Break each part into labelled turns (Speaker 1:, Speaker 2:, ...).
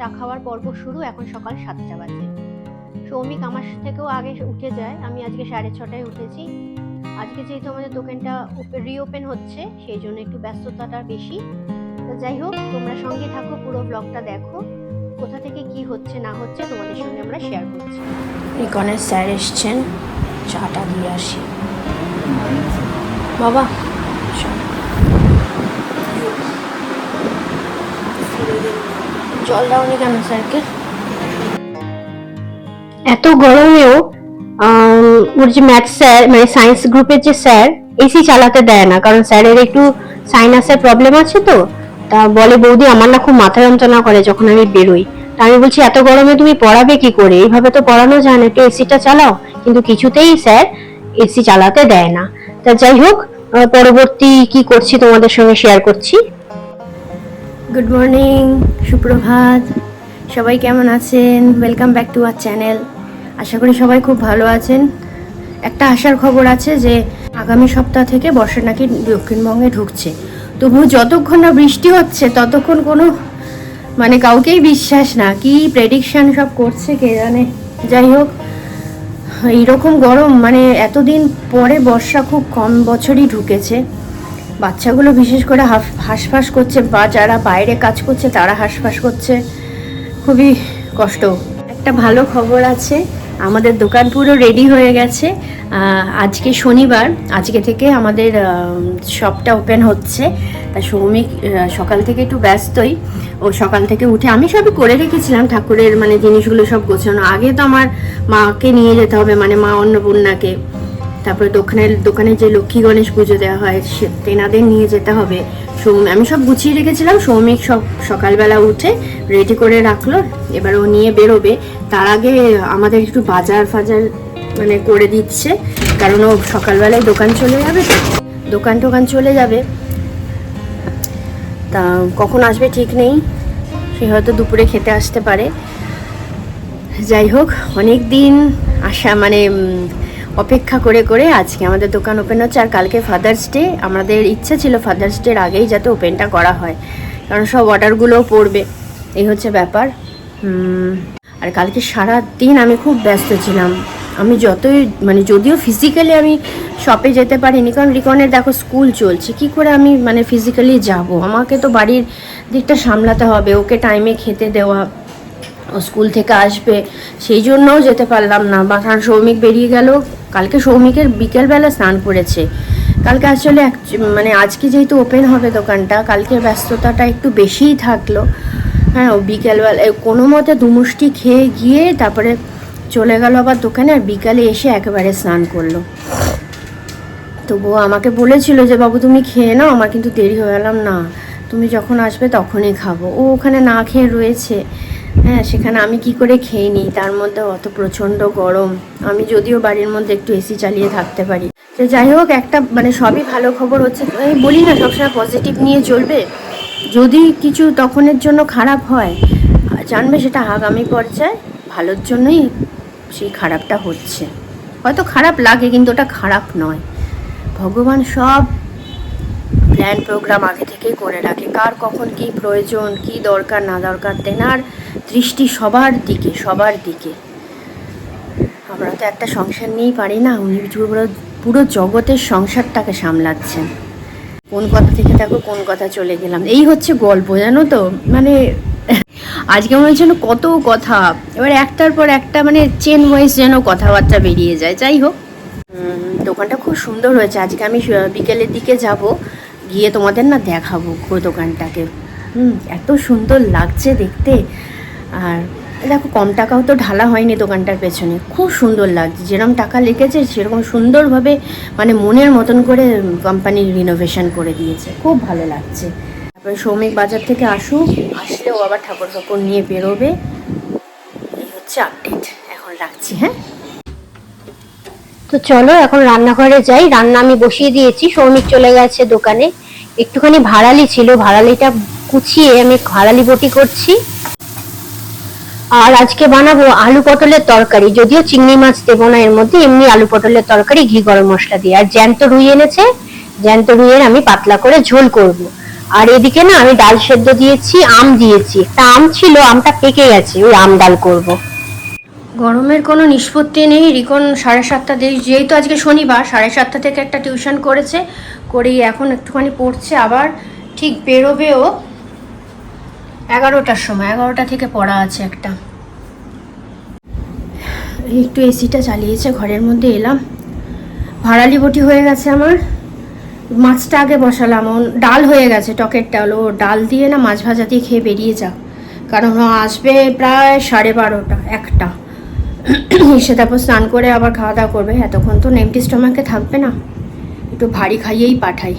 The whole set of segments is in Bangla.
Speaker 1: চা খাওয়ার পর্ব শুরু এখন সকাল সাতটা বাজে। সৌমিক আমার থেকেও আগে উঠে যায়। আমি আজকে সাড়ে ছটায় উঠেছি। আজকে যেহেতু আমাদের দোকানটা রিওপেন হচ্ছে, সেই জন্য একটু ব্যস্ততাটা বেশি। তো যাই হোক, তোমরা সঙ্গে থাকো, পুরো ব্লগটা দেখো। কোথা থেকে কি হচ্ছে, না হচ্ছে তোমাদের সঙ্গে আমরা শেয়ার করছি।
Speaker 2: রিকনের স্যার এসছেন। চাটা দিয়ে আসি। বাবা
Speaker 1: এত গরমেও ওর যে ম্যাথ স্যার মানে সায়েন্স গ্রুপের যে স্যার এসি চালাতে দেয় না। কারণ স্যারের একটু সাইনাসের প্রবলেম আছে তো। তা বলে, বৌদি, আমার না খুব মাথা যন্ত্রণা করে যখন আমি বেরোই। তা আমি বলছি, এত গরমে তুমি পড়াবে কি করে? এইভাবে তো পড়ানো যায় না। একটু এসিটা চালাও। কিন্তু কিছুতেই স্যার এসি চালাতে দেয় না। তা যাই হোক পরবর্তী কি করছি তোমাদের সঙ্গে শেয়ার করছি?
Speaker 2: গুড মর্নিং সুপ্রভাত। সবাই কেমন আছেন? Welcome back to our channel আশা করি সবাই খুব ভালো আছেন। একটা আশার খবর আছে যে, আগামী সপ্তাহ থেকে বর্ষা নাকি দক্ষিণবঙ্গে ঢুকছে। তবু যতক্ষণ না বৃষ্টি হচ্ছে, ততক্ষণ কোনো মানে কাউকেই বিশ্বাস না। কি প্রেডিকশান সব করছে কে জানে? যাই হোক, এইরকম গরম মানে এতদিন পরে বর্ষা খুব কম বছরই ঢুকেছে। বাচ্চাগুলো বিশেষ করে হাঁসফাঁস করছে বা যারা বাইরে কাজ করছে তারা হাঁসফাঁস করছে। খুবই কষ্ট। একটা ভালো খবর আছে, আমাদের দোকান পুরো রেডি হয়ে গেছে। আজকে শনিবার, আজকে থেকে আমাদের শপটা ওপেন হচ্ছে। তা সৌমিক সকাল থেকে একটু ব্যস্তই। ও সকাল থেকে উঠে, আমি সবই করে রেখেছিলাম ঠাকুরের মানে জিনিসগুলো সব গোছানো। আগে তো আমার মাকে নিয়ে যেতে হবে মানে মা অন্নপূর্ণাকে। তারপরে দোকানের দোকানে যে লক্ষ্মী গণেশ পুজো দেওয়া হয়, সে তেনাদের নিয়ে যেতে হবে। সৌম আমি সব গুছিয়ে রেখেছিলাম, সৌমিক সব সকালবেলা উঠে রেডি করে রাখল, এবার ও নিয়ে বেরোবে। তার আগে আমাদের একটু বাজার ফাজার মানে করে দিচ্ছে, কারণ ও সকালবেলায় দোকান চলে যাবে দোকান টোকান চলে যাবে। তা কখন আসবে ঠিক নেই, সে হয়তো দুপুরে খেতে আসতে পারে। যাই হোক অনেক দিন আসা মানে অপেক্ষা করে করে আজকে আমাদের দোকান ওপেন হচ্ছে আর কালকে ফাদার্স ডে আমাদের ইচ্ছা ছিল ফাদার্স ডের আগেই যাতে ওপেনটা করা হয়, কারণ সব অর্ডারগুলোও পড়বে। এই হচ্ছে ব্যাপার। আর কালকে সারা দিন আমি খুব ব্যস্ত ছিলাম। আমি যতই মানে যদিও ফিজিক্যালি আমি শপে যেতে পারিনি, কারণ রিকনের দেখো স্কুল চলছে, কি করে আমি মানে ফিজিক্যালি যাব? আমাকে তো বাড়ির দিকটা সামলাতে হবে, ওকে টাইমে খেতে দেওয়া, ও স্কুল থেকে আসবে, সেই জন্যও যেতে পারলাম না। বা কারণ সৌমিক বেরিয়ে গেল কালকে সৌমিকের বিকেলবেলা স্নান করেছে। কালকে আসলে মানে আজকে যেহেতু ওপেন হবে দোকানটা কালকে ব্যস্ততাটা একটু বেশিই থাকল। হ্যাঁ ও বিকেলবেলা কোনো মতে দুমুষ্টি খেয়ে গিয়ে তারপরে চলে গেল আবার দোকানে আর বিকালে এসে একেবারে স্নান করল। তবুও আমাকে বলেছিল যে, বাবু, তুমি খেয়ে নাও, আমার কিন্তু দেরি হয়ে গেলাম না। তুমি যখন আসবে তখনই খাব। ও ওখানে না খেয়ে রয়েছে। হ্যাঁ সেখানে আমি কি করে খেয়ে নিই? তার মধ্যে অত প্রচণ্ড গরম। আমি যদিও বাড়ির মধ্যে একটু এসি চালিয়ে থাকতে পারি। তো যাই হোক, একটা মানে সবই ভালো খবর হচ্ছে। আমি বলি না, সবসময় পজিটিভ নিয়ে চলবে। যদি কিছু তখনের জন্য খারাপ হয়, জানবে সেটা আগামী পর্যায়ে ভালোর জন্যই সেই খারাপটা হচ্ছে। হয়তো খারাপ লাগে, কিন্তু ওটা খারাপ নয়। ভগবান সব প্ল্যান প্রোগ্রাম আগে থেকেই করে রাখে। কার কখন কি প্রয়োজন, কি দরকার, না দরকার, তেনার দৃষ্টি সবার দিকে সবার দিকে। আমরা তো একটা সংসার নিয়েই পারি না, উনি পুরো পুরো জগতের সংসারটাকে সামলাচ্ছেন। কোন কথা থেকে দেখো, কোন কথা চলে গেলাম। এই হচ্ছে গল্প, জানো তো? মানে আজকে মনে হচ্ছে কত কথা। এবার একটার পর একটা মানে চেন ওয়াইজ যেন কথাবার্তা বেরিয়ে যায়। যাই হোক। দোকানটা খুব সুন্দর হয়েছে। আজকে আমি বিকেলের দিকে যাব। গিয়ে তোমাদের না দেখাবো দোকানটাকে। হুম, এত সুন্দর লাগছে দেখতে। আর দেখো, কম টাকাও তো ঢালা হয়নি দোকানটার পেছনে। খুব সুন্দর লাগছে। যেরকম টাকা লেগেছে, সেরকম সুন্দরভাবে মানে মনের মতন করে কোম্পানি রিনোভেশন করে দিয়েছে। খুব ভালো লাগছে। তারপরে সৌমিক বাজার থেকে আসুক আসলেও আবার ঠাকুর ঠাকুর নিয়ে বেরোবে। এই হচ্ছে আপডেট এখন রাখছি হ্যাঁ?
Speaker 1: তো চলো, এখন রান্নাঘরে যাই। রান্না আমি বসিয়ে দিয়েছি, সৌমিক চলে গেছে দোকানে। একটুখানি ভাড়ালি ছিল, ভাড়ালিটা কুচিয়ে আমি ভাড়ালি বটি করছি। আর আজকে বানাবো আলু পটলের তরকারি। যদিও চিংড়ি মাছ দেবো না এর মধ্যে, এমনি আলু পটলের তরকারি, ঘি, গরম মশলা দিয়ে। আর জ্যান্ত রুই এনেছে, জ্যান্ত রুইয়ের আমি পাতলা করে ঝোল করব। আর এদিকে না আমি ডাল সেদ্ধ দিয়েছি, আম দিয়েছি। একটা আম ছিল, আমটা পেকে গেছে, ওই আম ডাল করব।
Speaker 2: গরমের কোনো নিষ্পত্তি নেই। রিকন সাড়ে সাতটা যেহেতু আজকে শনিবার, সাড়ে সাতটা থেকে একটা টিউশন করেছে, করেই এখন একটুখানি পড়ছে, আবার ঠিক বেরোবেও এগারোটার সময়, এগারোটা থেকে পড়া আছে একটা। একটু এসিটা চালিয়েছে, ঘরের মধ্যে এলাম। ভাড়ালি বটি হয়ে গেছে আমার। মাছটা আগে বসালাম ডাল হয়ে গেছে, টকের ডাল। ও ডাল দিয়ে না মাছ ভাজা দিয়ে খেয়ে বেরিয়ে যা কারণ আসবে প্রায় সাড়ে বারোটা, একটা। এসে তারপর স্নান করে আবার খাওয়া দাওয়া করবে। এতক্ষণ তো নেমটি স্টোমাকে থাকবে না। একটু ভারী খাইয়েই পাঠাই।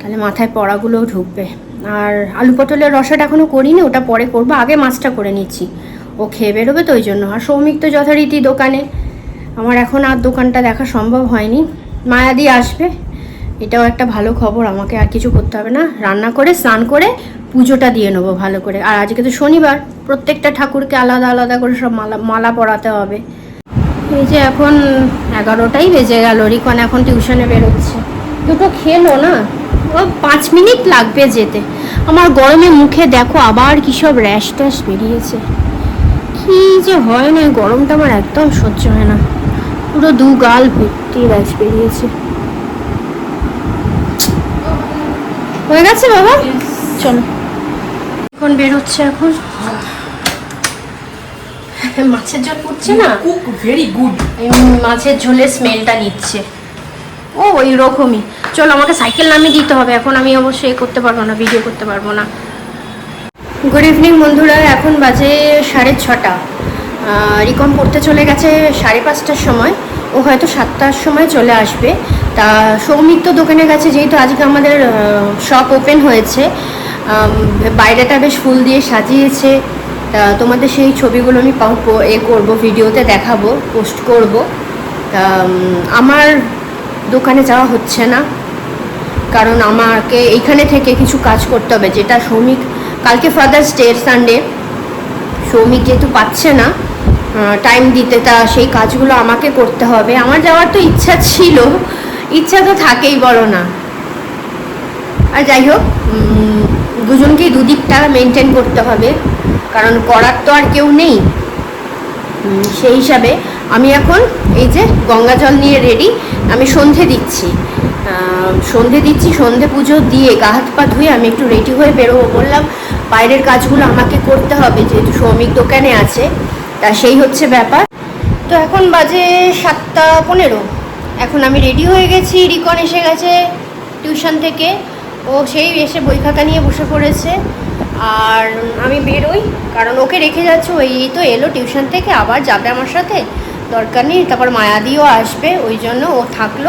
Speaker 2: তাহলে মাথায় পড়াগুলোও ঢুকবে। আর আলু পটলের রসাটা এখনও করিনি, ওটা পরে করব। আগে মাছটা করে নিচ্ছি। ও খেয়ে বেরোবে তো ওই জন্য। আর সৌমিক তো যথারীতি দোকানে। আমার এখন আর দোকানটা দেখা সম্ভব হয়নি। মায়াদি আসবে। এটাও একটা ভালো খবর। আমাকে আর কিছু করতে হবে না। রান্না করে, স্নান করে পুজোটা দিয়ে নেব ভালো করে। আর আজকে তো শনিবার প্রত্যেকটা ঠাকুরকে আলাদা আলাদা করে সব মালা মালা পরাতে হবে। এই যে এখন এগারোটাই বেজে গেল রিকন এখন টিউশনে বেরোচ্ছে। দুটো খেলো না? ও পাঁচ মিনিট লাগবে যেতে। আমার গরমে মুখে দেখো আবার কী সব র্যাশ ট্যাশ বেরিয়েছে। কি যে হয় না গরমটা আমার একদম সহ্য হয় না। পুরো দু গাল ভর্তি র্যাশ বেরিয়েছে। হয়ে গেছে বাবা? চলো। এখন বেরোচ্ছে এখন। মাছের ঝোল পড়ছে না?
Speaker 3: Very good.
Speaker 2: এই মাছের ঝোলের স্মেলটা নিচ্ছে। ও ওই রকমই চলো আমাকে সাইকেল নামিয়ে দিতে হবে। এখন আমি অবশ্যই এ করতে পারব না ভিডিও করতে পারব না। গুড ইভিনিং বন্ধুরা। এখন বাজে সাড়ে ছটা। রিকম পড়তে চলে গেছে সাড়ে পাঁচটার সময়। ও হয়তো সাতটার সময় চলে আসবে। তা সৌমিত্র দোকানে গেছে যেহেতু আজকে আমাদের শপ ওপেন হয়েছে। বাইরেটা বেশ ফুল দিয়ে সাজিয়েছে। তোমাদের সেই ছবিগুলো আমি এ করব, ভিডিওতে দেখাবো, পোস্ট করব। আমার দোকানে যাওয়া হচ্ছে না। কারণ আমাকে এইখানে থেকে কিছু কাজ করতে হবে, যেটা সৌমিক কালকে ফাদার্স ডে সানডে সৌমিক যেহেতু পাচ্ছে না টাইম দিতে, তা সেই কাজগুলো আমাকে করতে হবে। আমার যাওয়ার তো ইচ্ছা ছিল, ইচ্ছা তো থাকেই, বলো না। আর যাই হোক দুজনকেই দুদিকটা মেনটেন করতে হবে, কারণ করার তো আর কেউ নেই। সেই হিসাবে আমি এখন এই যে গঙ্গা জল নিয়ে রেডি আমি সন্ধে দিচ্ছি। সন্ধে দিচ্ছি, সন্ধে পুজো দিয়ে গা হাত পা ধুয়ে আমি একটু রেডি হয়ে বেরোবো। বললাম, বাইরের কাজগুলো আমাকে করতে হবে, যেহেতু শ্রমিক দোকানে আছে, তা সেই হচ্ছে ব্যাপার। তো এখন বাজে সাতটা পনেরো। এখন আমি রেডি হয়ে গেছি রিকন এসে গেছে টিউশন থেকে। ও সেই এসে বই খাতা নিয়ে বসে পড়েছে। আর আমি বেরোই, কারণ ওকে রেখে যাচ্ছে। ওই তো এলো টিউশন থেকে, আবার যাবে আমার সাথে। দরকার নেই, তারপর মায়াদিও আসবে, ওই জন্য ও থাকল।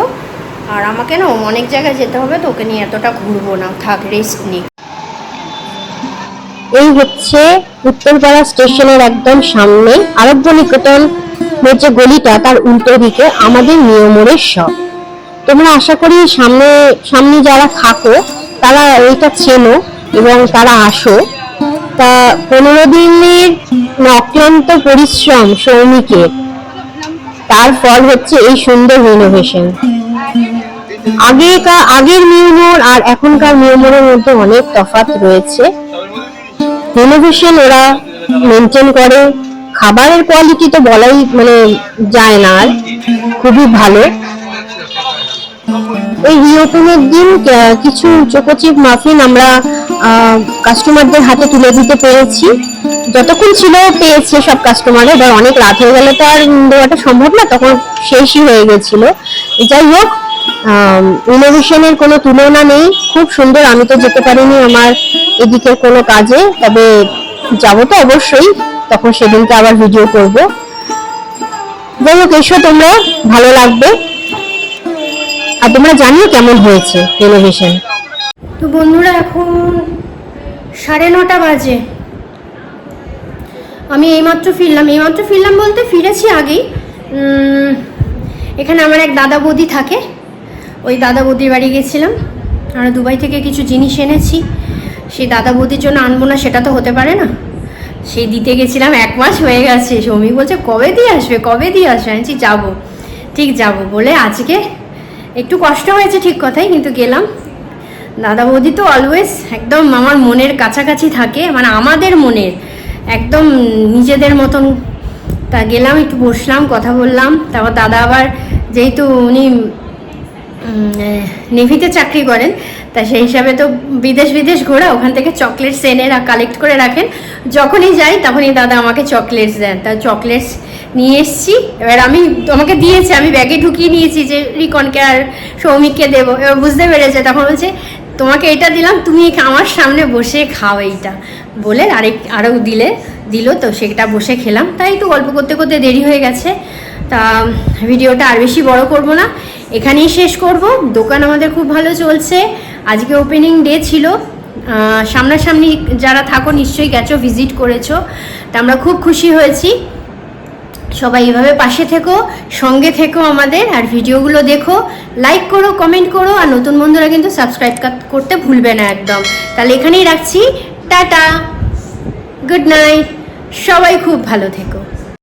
Speaker 2: আর আমাকে না অনেক জায়গায় যেতে হবে তো, ওকে নিয়ে এতটা ঘুরবো না। থাক রেস্ট নিই
Speaker 1: এই হচ্ছে উত্তরপাড়া স্টেশনের একদম সামনে। আরব্য নিকেতন যে গলিটা তার উল্টো দিকে, আমাদের নিয়মরের শপ তোমরা আশা করি সামনে সামনে যারা থাকো তারা এইটা চেনো এবং তারা আসো। তা পনেরো দিনের অক্লান্ত পরিশ্রম শ্রমিকের তার ফল হচ্ছে এই সুন্দর রিনোভেশন আগেকার আগের মিউমোর আর এখনকার মিউমোরের মধ্যে অনেক তফাৎ রয়েছে। রিনোভেশন ওরা মেনটেন করে। খাবারের কোয়ালিটি তো বলাই মানে যায় না আর। খুবই ভালো। এই রিওপেনের দিন কিছু চোকোচিপ মাফিন আমরা কাস্টমারদের হাতে তুলে দিতে পেরেছি। যতক্ষণ ছিল পেয়েছে সব কাস্টমার এবার অনেক রাত হয়ে গেলে তো আর দেওয়াটা সম্ভব না, তখন শেষই হয়ে গেছিল। যাই হোক ইনোভেশনের কোনো তুলনা নেই। খুব সুন্দর, আমি তো যেতে পারিনি আমার এদিকের কোনো কাজে, তবে যাব তো অবশ্যই, তখন সেদিনকে আবার ভিডিও করব। যাই হোক, এসো তোমরা, ভালো লাগবে। আর তোমরা জানিও কেমন হয়েছে রিনোভেশন
Speaker 2: তো বন্ধুরা, এখন সাড়ে নটা বাজে। আমি এইমাত্র ফিরলাম। এইমাত্র ফিরলাম বলতে ফিরেছি আগেই। এখানে আমার এক দাদা বৌদি থাকে। ওই দাদা বৌদির বাড়ি গেছিলাম। আর দুবাই থেকে কিছু জিনিস এনেছি। সেই দাদা বৌদির জন্য আনব না, সেটা তো হতে পারে না। সেই দিতে গেছিলাম, এক মাস হয়ে গেছে। সৌমিক বলছে, কবে দিয়ে আসবে? কবে দিয়ে আসবে? আমি যাব। ঠিক যাব। বলে, আজকে একটু কষ্ট হয়েছে ঠিক কথাই, কিন্তু গেলাম। দাদা বৌদি তো অলওয়েজ একদম আমার মনের কাছাকাছি থাকে মানে আমাদের মনের, একদম নিজেদের মতন। তা গেলাম, একটু বসলাম, কথা বললাম, তারপর দাদা আবার যেহেতু উনি নেভিতে চাকরি করেন। তা সেই হিসাবে তো বিদেশ বিদেশ ঘোরা, ওখান থেকে চকলেটস এনে কালেক্ট করে রাখেন। যখনই যাই, তখনই দাদা আমাকে চকলেটস দেন। তা চকলেটস নিয়ে এসছি। এবার আমি আমাকে দিয়েছে, আমি ব্যাগে ঢুকিয়ে নিয়েছি যে, রিকনকে আর সৌমিককে দেবো। এবার বুঝতে পেরেছে, তখন বলছে, তোমাকে এটা দিলাম, তুমি আমার সামনে বসে খাও এইটা। বলে আরেক আরও দিলে, দিল তো, সেটা বসে খেলাম। তাই তো গল্প করতে করতে দেরি হয়ে গেছে। তা, ভিডিওটা আর বেশি বড় করব না। এখানেই শেষ করব। দোকান আমাদের খুব ভালো চলছে। আজকে ওপেনিং ডে ছিল। সামনাসামনি যারা থাকো নিশ্চয়ই গেছো ভিজিট করেছ। তা আমরা খুব খুশি হয়েছি। সবাই এভাবে পাশে থেকো, সঙ্গে থেকো আমাদের। আর ভিডিওগুলো দেখো লাইক করো কমেন্ট করো। আর নতুন বন্ধুরা কিন্তু সাবস্ক্রাইব করতে ভুলবে না একদম। তাহলে এখানেই রাখছি। টাটা! গুড নাইট সবাই খুব ভালো থেকো।